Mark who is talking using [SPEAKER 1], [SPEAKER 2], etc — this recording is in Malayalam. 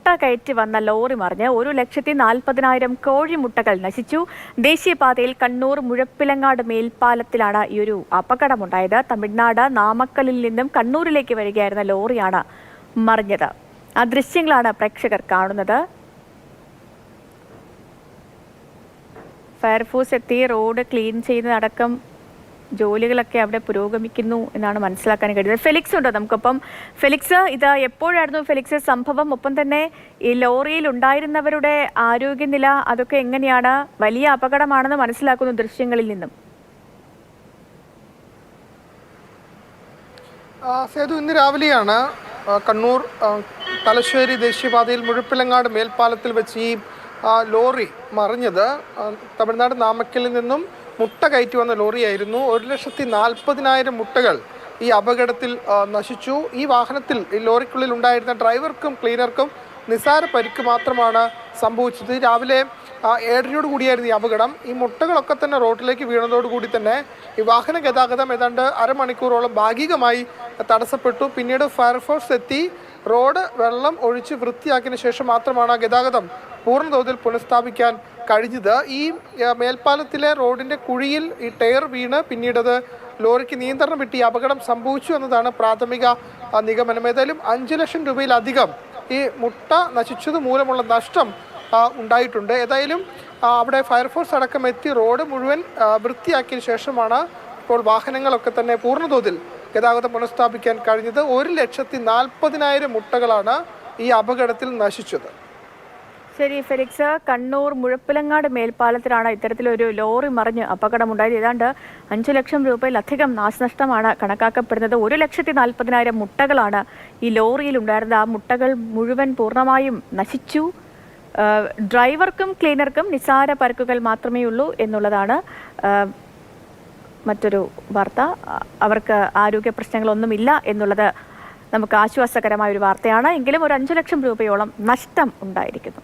[SPEAKER 1] മുട്ട കയറ്റി വന്ന ലോറി മറിഞ്ഞ് ഒരു ലക്ഷത്തി നാൽപ്പതിനായിരം കോഴിമുട്ടകൾ നശിച്ചു. ദേശീയപാതയിൽ കണ്ണൂർ മുഴപ്പിലങ്ങാട് മേൽപ്പാലത്തിലാണ് ഈ ഒരു അപകടമുണ്ടായത്. തമിഴ്നാട് നാമക്കലിൽ നിന്നും കണ്ണൂരിലേക്ക് വരികയായിരുന്ന ലോറിയാണ് മറിഞ്ഞത്. ആ ദൃശ്യങ്ങളാണ് പ്രേക്ഷകർ കാണുന്നത്. ഫയർഫോഴ്സ് എത്തി റോഡ് ക്ലീൻ ചെയ്യുന്നതടക്കം ജോലികളൊക്കെ അവിടെ പുരോഗമിക്കുന്നു എന്നാണ് മനസ്സിലാക്കാൻ കഴിയുന്നത്. ഫെലിക്സ് ഉണ്ടോ നമുക്കൊപ്പം? ഫെലിക്സ് ഇത് എപ്പോഴായിരുന്നു ഫെലിക്സ് സംഭവം? ഒപ്പം തന്നെ ഈ ലോറിയിൽ ഉണ്ടായിരുന്നവരുടെ ആരോഗ്യനില അതൊക്കെ എങ്ങനെയാണ്? വലിയ അപകടമാണെന്ന് മനസ്സിലാക്കുന്നു ദൃശ്യങ്ങളിൽ നിന്നും.
[SPEAKER 2] സേതു ഇന്ന് രാവിലെയാണ് കണ്ണൂർ തലശ്ശേരി ദേശീയപാതയിൽ മുഴുപ്പിലങ്ങാട് മേൽപ്പാലത്തിൽ വെച്ച് ഈ ലോറി മറിഞ്ഞത്. തമിഴ്നാട് നാമക്കലിൽ നിന്നും മുട്ട കയറ്റി വന്ന ലോറിയായിരുന്നു. ഒരു ലക്ഷത്തി നാൽപ്പതിനായിരം മുട്ടകൾ ഈ അപകടത്തിൽ നശിച്ചു. ഈ വാഹനത്തിൽ ഈ ലോറിക്കുള്ളിൽ ഉണ്ടായിരുന്ന ഡ്രൈവർക്കും ക്ലീനർക്കും നിസാര പരിക്ക് മാത്രമാണ് സംഭവിച്ചത്. രാവിലെ ഏഴരയോട് കൂടിയായിരുന്നു ഈ അപകടം. ഈ മുട്ടകളൊക്കെ തന്നെ റോഡിലേക്ക് വീണതോടുകൂടി തന്നെ ഈ വാഹന ഗതാഗതം ഏതാണ്ട് അരമണിക്കൂറോളം ഭാഗികമായി തടസ്സപ്പെട്ടു. പിന്നീട് ഫയർഫോഴ്സ് എത്തി. റോഡ് വെള്ളം ഒഴിച്ച് വൃത്തിയാക്കിയതിനു ശേഷം മാത്രമാണ് ഗതാഗതം പൂർണതോതിൽ പുനഃസ്ഥാപിക്കാൻ കഴിഞ്ഞത്. ഈ മേൽപ്പാലത്തിലെ റോഡിന്റെ കുഴിയിൽ ഈ ടയർ വീണ് പിന്നീടത് ലോറിക്ക് നിയന്ത്രണം വിട്ടി അപകടം സംഭവിച്ചു എന്നതാണ് പ്രാഥമിക നിഗമനം. ഏതായാലും അഞ്ച് ലക്ഷം രൂപയിലധികം ഈ മുട്ട നശിച്ചത് മൂലമുള്ള നഷ്ടം ഉണ്ടായിട്ടുണ്ട്. ഏതായാലും അവിടെ ഫയർഫോഴ്സ് അടക്കം എത്തി റോഡ് മുഴുവൻ വൃത്തിയാക്കിയ ശേഷമാണ് ഇപ്പോൾ വാഹനങ്ങളൊക്കെ തന്നെ പൂർണതോതിൽ ഗതാഗതം പുനഃസ്ഥാപിക്കാൻ കഴിഞ്ഞത്. ഒരു ലക്ഷത്തി നാൽപ്പതിനായിരം മുട്ടകളാണ് ഈ അപകടത്തിൽ നശിച്ചത്.
[SPEAKER 1] ശരി ഫെലിക്സ് കണ്ണൂർ മുഴപ്പിലങ്ങാട് മേൽപ്പാലത്തിലാണ് ഇത്തരത്തിലൊരു ലോറി മറിഞ്ഞ് അപകടമുണ്ടായത്. ഏതാണ്ട് അഞ്ചു ലക്ഷം രൂപയിലധികം നാശനഷ്ടമാണ് കണക്കാക്കപ്പെടുന്നത്. ഒരു ലക്ഷത്തി നാൽപ്പതിനായിരം മുട്ടകളാണ് ഈ ലോറിയിൽ ഉണ്ടായിരുന്നത് ആ മുട്ടകൾ മുഴുവൻ പൂർണമായും നശിച്ചു. ഡ്രൈവർക്കും ക്ലീനർക്കും നിസാര പരുക്കുകൾ മാത്രമേ ഉള്ളൂ എന്നുള്ളതാണ് മറ്റൊരു വാർത്ത. അവർക്ക് ആരോഗ്യ പ്രശ്നങ്ങളൊന്നുമില്ല എന്നുള്ളത് നമുക്ക് ആശ്വാസകരമായ ഒരു വാർത്തയാണ്. എങ്കിലും ഒരു അഞ്ചു ലക്ഷം രൂപയോളം നഷ്ടം ഉണ്ടായിരിക്കുന്നു.